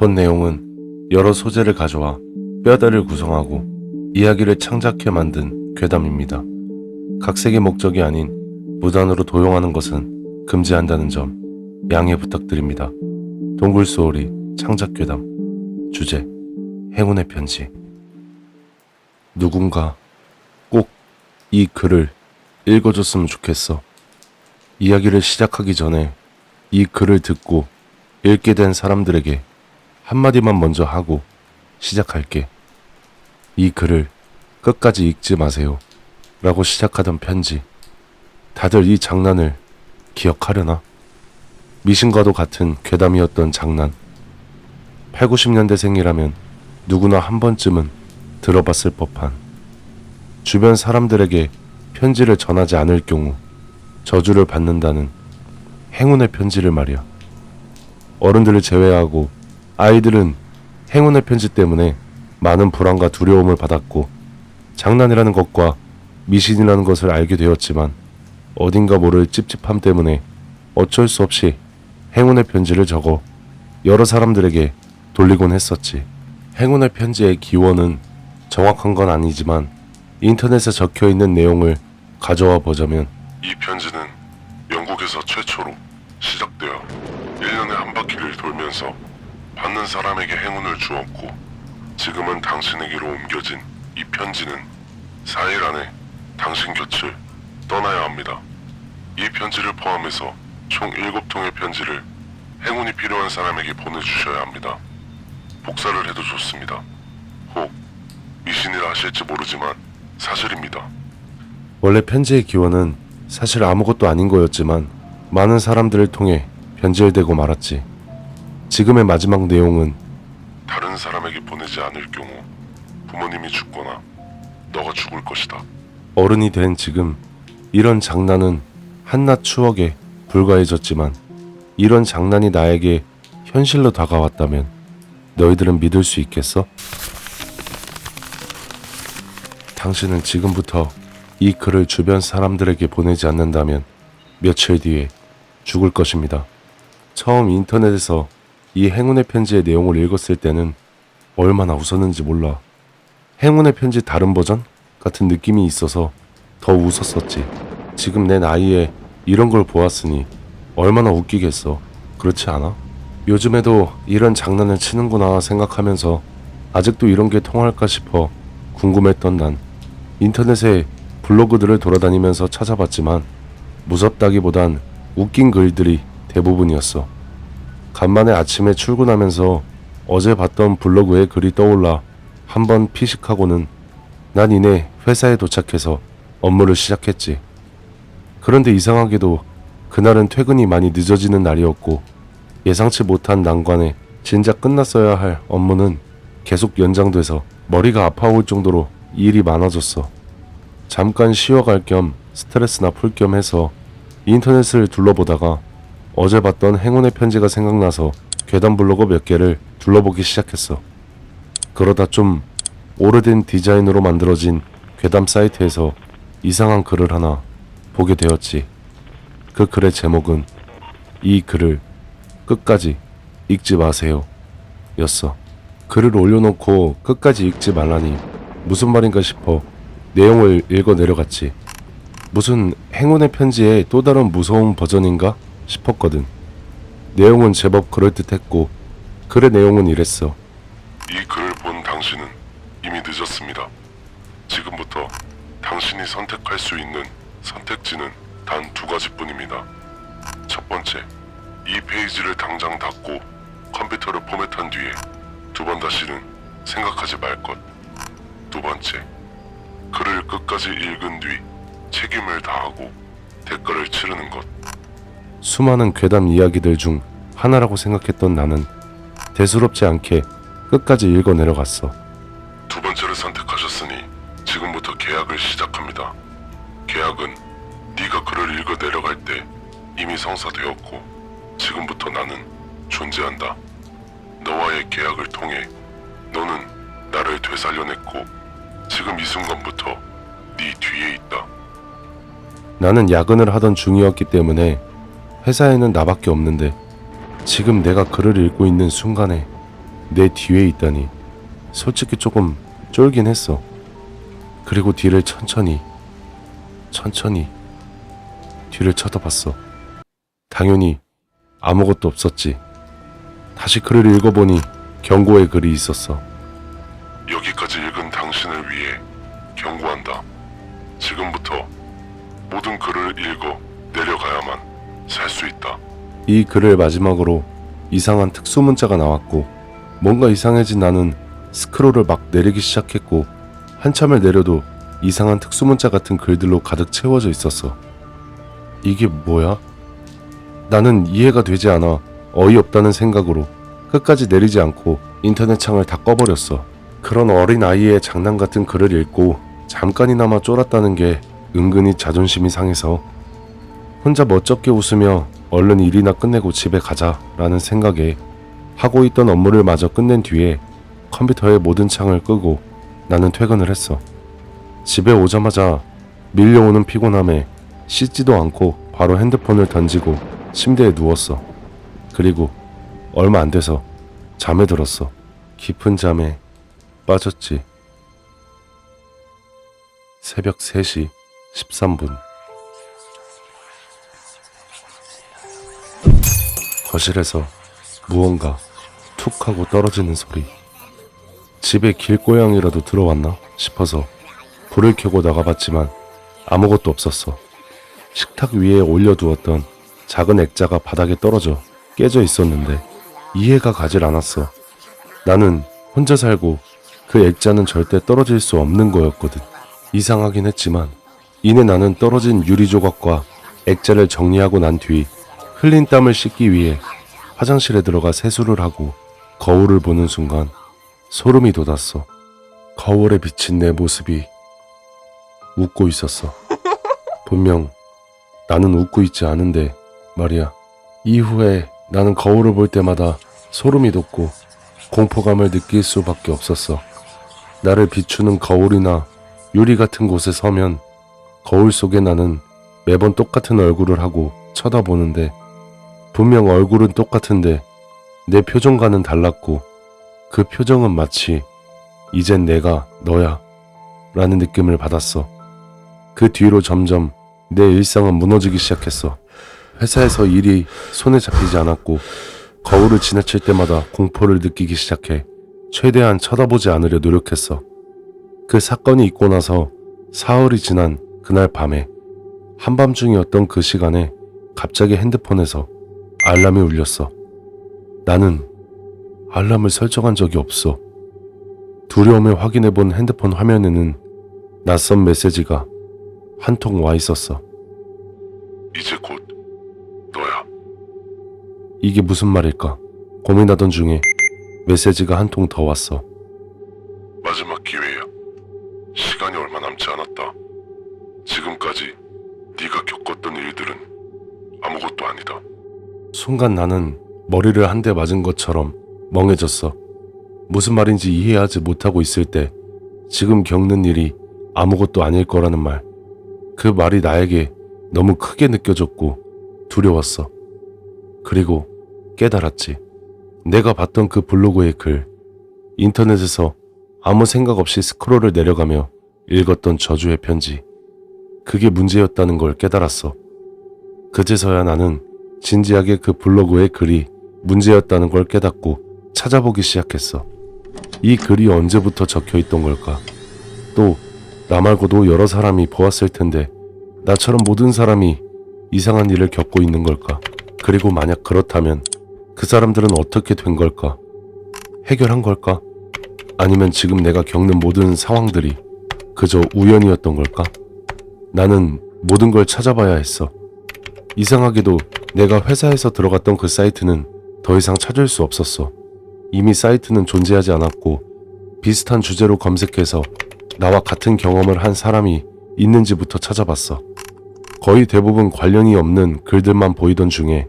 본 내용은 여러 소재를 가져와 뼈다를 구성하고 이야기를 창작해 만든 괴담입니다. 각색의 목적이 아닌 무단으로 도용하는 것은 금지한다는 점 양해 부탁드립니다. 동굴 소울이 창작 괴담 주제 행운의 편지 누군가 꼭 이 글을 읽어줬으면 좋겠어. 이야기를 시작하기 전에 이 글을 듣고 읽게 된 사람들에게 한마디만 먼저 하고 시작할게. 이 글을 끝까지 읽지 마세요. 라고 시작하던 편지. 다들 이 장난을 기억하려나? 미신과도 같은 괴담이었던 장난. 8, 90년대 생이라면 누구나 한 번쯤은 들어봤을 법한 주변 사람들에게 편지를 전하지 않을 경우 저주를 받는다는 행운의 편지를 말이야. 어른들을 제외하고 아이들은 행운의 편지 때문에 많은 불안과 두려움을 받았고 장난이라는 것과 미신이라는 것을 알게 되었지만 어딘가 모를 찝찝함 때문에 어쩔 수 없이 행운의 편지를 적어 여러 사람들에게 돌리곤 했었지. 행운의 편지의 기원은 정확한 건 아니지만 인터넷에 적혀 있는 내용을 가져와 보자면 이 편지는 영국에서 최초로 시작되어 1년에 한 바퀴를 돌면서 받는 사람에게 행운을 주었고 지금은 당신에게로 옮겨진 이 편지는 4일 안에 당신 곁을 떠나야 합니다. 이 편지를 포함해서 총 7통의 편지를 행운이 필요한 사람에게 보내주셔야 합니다. 복사를 해도 좋습니다. 혹 미신이라 하실지 모르지만 사실입니다. 원래 편지의 기원은 사실 아무것도 아닌 거였지만 많은 사람들을 통해 변질되고 말았지. 지금의 마지막 내용은 다른 사람에게 보내지 않을 경우 부모님이 죽거나 너가 죽을 것이다. 어른이 된 지금 이런 장난은 한낱 추억에 불과해졌지만 이런 장난이 나에게 현실로 다가왔다면 너희들은 믿을 수 있겠어? 당신은 지금부터 이 글을 주변 사람들에게 보내지 않는다면 며칠 뒤에 죽을 것입니다. 처음 인터넷에서 이 행운의 편지의 내용을 읽었을 때는 얼마나 웃었는지 몰라. 행운의 편지 다른 버전? 같은 느낌이 있어서 더 웃었었지. 지금 내 나이에 이런 걸 보았으니 얼마나 웃기겠어. 그렇지 않아? 요즘에도 이런 장난을 치는구나 생각하면서 아직도 이런 게 통할까 싶어 궁금했던 난 인터넷에 블로그들을 돌아다니면서 찾아봤지만 무섭다기보단 웃긴 글들이 대부분이었어. 간만에 아침에 출근하면서 어제 봤던 블로그에 글이 떠올라 한번 피식하고는 난 이내 회사에 도착해서 업무를 시작했지. 그런데 이상하게도 그날은 퇴근이 많이 늦어지는 날이었고 예상치 못한 난관에 진작 끝났어야 할 업무는 계속 연장돼서 머리가 아파올 정도로 일이 많아졌어. 잠깐 쉬어갈 겸 스트레스나 풀 겸 해서 인터넷을 둘러보다가 어제 봤던 행운의 편지가 생각나서 괴담 블로그 몇 개를 둘러보기 시작했어. 그러다 좀 오래된 디자인으로 만들어진 괴담 사이트에서 이상한 글을 하나 보게 되었지. 그 글의 제목은 이 글을 끝까지 읽지 마세요. 였어. 글을 올려놓고 끝까지 읽지 말라니 무슨 말인가 싶어 내용을 읽어 내려갔지. 무슨 행운의 편지의 또 다른 무서운 버전인가 싶었거든. 내용은 제법 그럴듯했고 글의 내용은 이랬어. 이 글을 본 당신은 이미 늦었습니다. 지금부터 당신이 선택할 수 있는 선택지는 단 두 가지뿐입니다. 첫 번째, 이 페이지를 당장 닫고 컴퓨터를 포맷한 뒤에 두 번 다시는 생각하지 말 것. 두 번째, 글을 끝까지 읽은 뒤 책임을 다하고 대가를 치르는 것. 수많은 괴담 이야기들 중 하나라고 생각했던 나는 대수롭지 않게 끝까지 읽어 내려갔어. 두 번째를 선택하셨으니 지금부터 계약을 시작합니다. 계약은 네가 글을 읽어 내려갈 때 이미 성사되었고 지금부터 나는 존재한다. 너와의 계약을 통해 너는 나를 되살려냈고 지금 이 순간부터 네 뒤에 있다. 나는 야근을 하던 중이었기 때문에 회사에는 나밖에 없는데 지금 내가 글을 읽고 있는 순간에 내 뒤에 있다니 솔직히 조금 쫄긴 했어. 그리고 뒤를 천천히, 천천히 뒤를 쳐다봤어. 당연히 아무것도 없었지. 다시 글을 읽어보니 경고의 글이 있었어. 여기까지 읽은 당신을 위해 경고한다. 지금부터 모든 글을 읽어 내려가야만 살 수 있다. 이 글을 마지막으로 이상한 특수 문자가 나왔고 뭔가 이상해진 나는 스크롤을 막 내리기 시작했고 한참을 내려도 이상한 특수 문자 같은 글들로 가득 채워져 있었어. 이게 뭐야? 나는 이해가 되지 않아 어이없다는 생각으로 끝까지 내리지 않고 인터넷 창을 다 꺼버렸어. 그런 어린 아이의 장난 같은 글을 읽고 잠깐이나마 쫄았다는 게 은근히 자존심이 상해서 혼자 멋쩍게 웃으며 얼른 일이나 끝내고 집에 가자 라는 생각에 하고 있던 업무를 마저 끝낸 뒤에 컴퓨터의 모든 창을 끄고 나는 퇴근을 했어. 집에 오자마자 밀려오는 피곤함에 씻지도 않고 바로 핸드폰을 던지고 침대에 누웠어. 그리고 얼마 안 돼서 잠에 들었어. 깊은 잠에 빠졌지. 새벽 3시 13분. 거실에서 무언가 툭 하고 떨어지는 소리. 집에 길고양이라도 들어왔나 싶어서 불을 켜고 나가봤지만 아무것도 없었어. 식탁 위에 올려두었던 작은 액자가 바닥에 떨어져 깨져 있었는데 이해가 가질 않았어. 나는 혼자 살고 그 액자는 절대 떨어질 수 없는 거였거든. 이상하긴 했지만 이내 나는 떨어진 유리 조각과 액자를 정리하고 난 뒤 흘린 땀을 씻기 위해 화장실에 들어가 세수를 하고 거울을 보는 순간 소름이 돋았어. 거울에 비친 내 모습이 웃고 있었어. 분명 나는 웃고 있지 않은데 말이야. 이후에 나는 거울을 볼 때마다 소름이 돋고 공포감을 느낄 수밖에 없었어. 나를 비추는 거울이나 유리 같은 곳에 서면 거울 속에 나는 매번 똑같은 얼굴을 하고 쳐다보는데 분명 얼굴은 똑같은데 내 표정과는 달랐고 그 표정은 마치 이젠 내가 너야 라는 느낌을 받았어. 그 뒤로 점점 내 일상은 무너지기 시작했어. 회사에서 일이 손에 잡히지 않았고 거울을 지나칠 때마다 공포를 느끼기 시작해 최대한 쳐다보지 않으려 노력했어. 그 사건이 있고 나서 사흘이 지난 그날 밤에 한밤중이었던 그 시간에 갑자기 핸드폰에서 알람이 울렸어. 나는 알람을 설정한 적이 없어. 두려움에 확인해 본 핸드폰 화면에는 낯선 메시지가 한 통 와 있었어. 이제 곧 너야. 이게 무슨 말일까? 고민하던 중에 메시지가 한 통 더 왔어. 마지막 기회야. 시간이 얼마 남지 않았다. 지금까지 네가 겪었던 일들은 아무것도 아니다. 순간 나는 머리를 한 대 맞은 것처럼 멍해졌어. 무슨 말인지 이해하지 못하고 있을 때 지금 겪는 일이 아무것도 아닐 거라는 말. 그 말이 나에게 너무 크게 느껴졌고 두려웠어. 그리고 깨달았지. 내가 봤던 그 블로그의 글. 인터넷에서 아무 생각 없이 스크롤을 내려가며 읽었던 저주의 편지. 그게 문제였다는 걸 깨달았어. 그제서야 나는 진지하게 그 블로그의 글이 문제였다는 걸 깨닫고 찾아보기 시작했어. 이 글이 언제부터 적혀 있던 걸까? 또, 나 말고도 여러 사람이 보았을 텐데, 나처럼 모든 사람이 이상한 일을 겪고 있는 걸까? 그리고 만약 그렇다면, 그 사람들은 어떻게 된 걸까? 해결한 걸까? 아니면 지금 내가 겪는 모든 상황들이 그저 우연이었던 걸까? 나는 모든 걸 찾아봐야 했어. 이상하게도 내가 회사에서 들어갔던 그 사이트는 더 이상 찾을 수 없었어. 이미 사이트는 존재하지 않았고 비슷한 주제로 검색해서 나와 같은 경험을 한 사람이 있는지부터 찾아봤어. 거의 대부분 관련이 없는 글들만 보이던 중에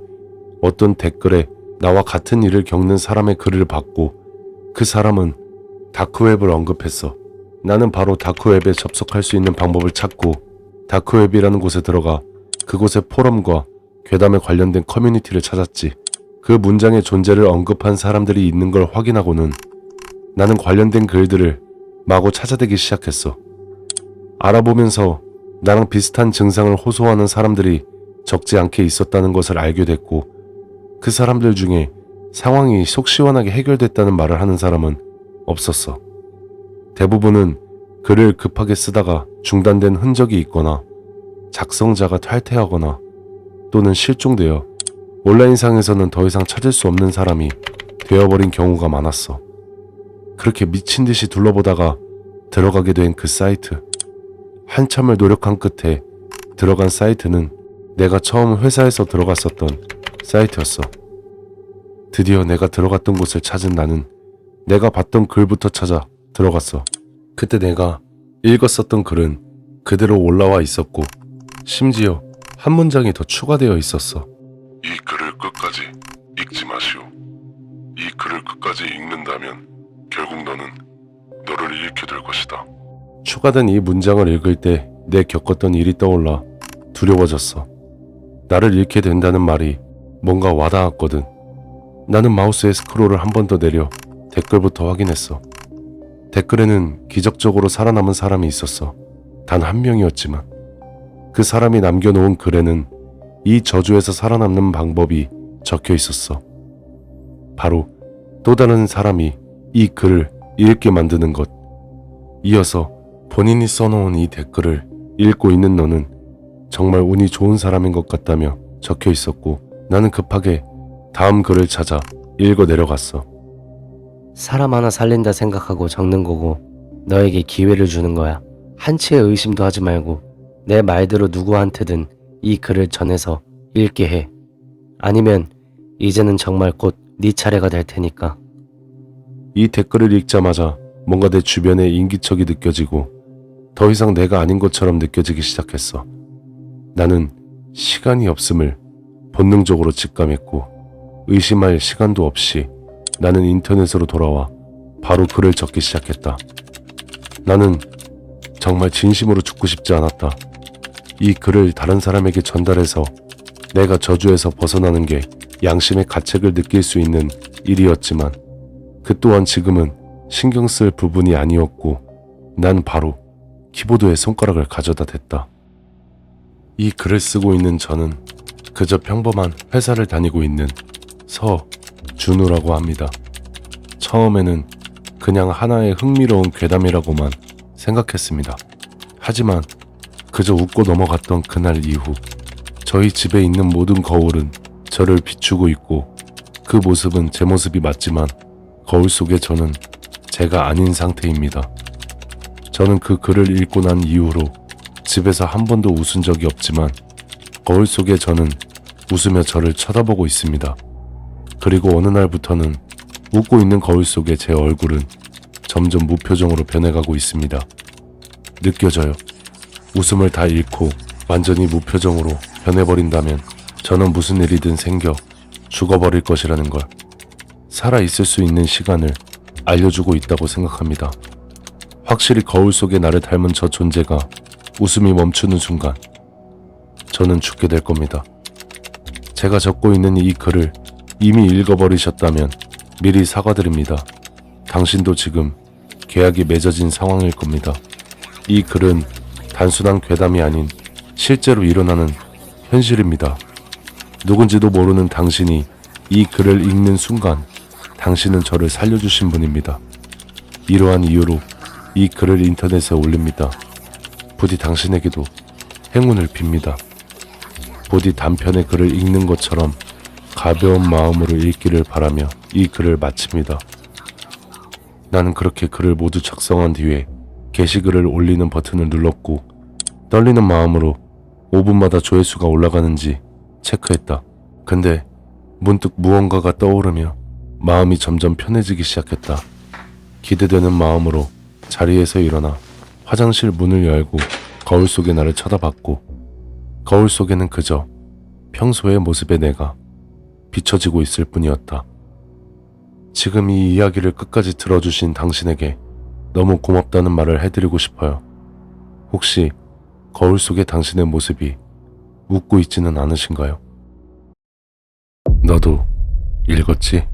어떤 댓글에 나와 같은 일을 겪는 사람의 글을 봤고 그 사람은 다크웹을 언급했어. 나는 바로 다크웹에 접속할 수 있는 방법을 찾고 다크웹이라는 곳에 들어가 그곳의 포럼과 괴담에 관련된 커뮤니티를 찾았지. 그 문장의 존재를 언급한 사람들이 있는 걸 확인하고는 나는 관련된 글들을 마구 찾아대기 시작했어. 알아보면서 나랑 비슷한 증상을 호소하는 사람들이 적지 않게 있었다는 것을 알게 됐고 그 사람들 중에 상황이 속 시원하게 해결됐다는 말을 하는 사람은 없었어. 대부분은 글을 급하게 쓰다가 중단된 흔적이 있거나 작성자가 탈퇴하거나 또는 실종되어 온라인상에서는 더 이상 찾을 수 없는 사람이 되어버린 경우가 많았어. 그렇게 미친 듯이 둘러보다가 들어가게 된 그 사이트. 한참을 노력한 끝에 들어간 사이트는 내가 처음 회사에서 들어갔었던 사이트였어. 드디어 내가 들어갔던 곳을 찾은 나는 내가 봤던 글부터 찾아 들어갔어. 그때 내가 읽었었던 글은 그대로 올라와 있었고 심지어 한 문장이 더 추가되어 있었어. 이 글을 끝까지 읽지 마시오. 이 글을 끝까지 읽는다면 결국 너는 너를 잃게 될 것이다. 추가된 이 문장을 읽을 때 내 겪었던 일이 떠올라 두려워졌어. 나를 잃게 된다는 말이 뭔가 와닿았거든. 나는 마우스의 스크롤을 한 번 더 내려 댓글부터 확인했어. 댓글에는 기적적으로 살아남은 사람이 있었어. 단 한 명이었지만 그 사람이 남겨놓은 글에는 이 저주에서 살아남는 방법이 적혀 있었어. 바로 또 다른 사람이 이 글을 읽게 만드는 것. 이어서 본인이 써놓은 이 댓글을 읽고 있는 너는 정말 운이 좋은 사람인 것 같다며 적혀 있었고 나는 급하게 다음 글을 찾아 읽어 내려갔어. 사람 하나 살린다 생각하고 적는 거고 너에게 기회를 주는 거야. 한치의 의심도 하지 말고 내 말대로 누구한테든 이 글을 전해서 읽게 해. 아니면 이제는 정말 곧 네 차례가 될 테니까. 이 댓글을 읽자마자 뭔가 내 주변에 인기척이 느껴지고 더 이상 내가 아닌 것처럼 느껴지기 시작했어. 나는 시간이 없음을 본능적으로 직감했고 의심할 시간도 없이 나는 인터넷으로 돌아와 바로 글을 적기 시작했다. 나는 정말 진심으로 죽고 싶지 않았다. 이 글을 다른 사람에게 전달해서 내가 저주에서 벗어나는 게 양심의 가책을 느낄 수 있는 일이었지만 그 또한 지금은 신경 쓸 부분이 아니었고 난 바로 키보드에 손가락을 가져다 댔다. 이 글을 쓰고 있는 저는 그저 평범한 회사를 다니고 있는 서준우라고 합니다. 처음에는 그냥 하나의 흥미로운 괴담이라고만 생각했습니다. 하지만 그저 웃고 넘어갔던 그날 이후 저희 집에 있는 모든 거울은 저를 비추고 있고 그 모습은 제 모습이 맞지만 거울 속의 저는 제가 아닌 상태입니다. 저는 그 글을 읽고 난 이후로 집에서 한 번도 웃은 적이 없지만 거울 속의 저는 웃으며 저를 쳐다보고 있습니다. 그리고 어느 날부터는 웃고 있는 거울 속의 제 얼굴은 점점 무표정으로 변해가고 있습니다. 느껴져요. 웃음을 다 잃고 완전히 무표정으로 변해버린다면 저는 무슨 일이든 생겨 죽어버릴 것이라는 걸 살아있을 수 있는 시간을 알려주고 있다고 생각합니다. 확실히 거울 속에 나를 닮은 저 존재가 웃음이 멈추는 순간 저는 죽게 될 겁니다. 제가 적고 있는 이 글을 이미 읽어버리셨다면 미리 사과드립니다. 당신도 지금 계약이 맺어진 상황일 겁니다. 이 글은 단순한 괴담이 아닌 실제로 일어나는 현실입니다. 누군지도 모르는 당신이 이 글을 읽는 순간 당신은 저를 살려주신 분입니다. 이러한 이유로 이 글을 인터넷에 올립니다. 부디 당신에게도 행운을 빕니다. 부디 단편의 글을 읽는 것처럼 가벼운 마음으로 읽기를 바라며 이 글을 마칩니다. 나는 그렇게 글을 모두 작성한 뒤에 게시글을 올리는 버튼을 눌렀고 떨리는 마음으로 5분마다 조회수가 올라가는지 체크했다. 근데 문득 무언가가 떠오르며 마음이 점점 편해지기 시작했다. 기대되는 마음으로 자리에서 일어나 화장실 문을 열고 거울 속의 나를 쳐다봤고 거울 속에는 그저 평소의 모습의 내가 비춰지고 있을 뿐이었다. 지금 이 이야기를 끝까지 들어주신 당신에게 너무 고맙다는 말을 해드리고 싶어요. 혹시 거울 속의 당신의 모습이 웃고 있지는 않으신가요? 너도 읽었지?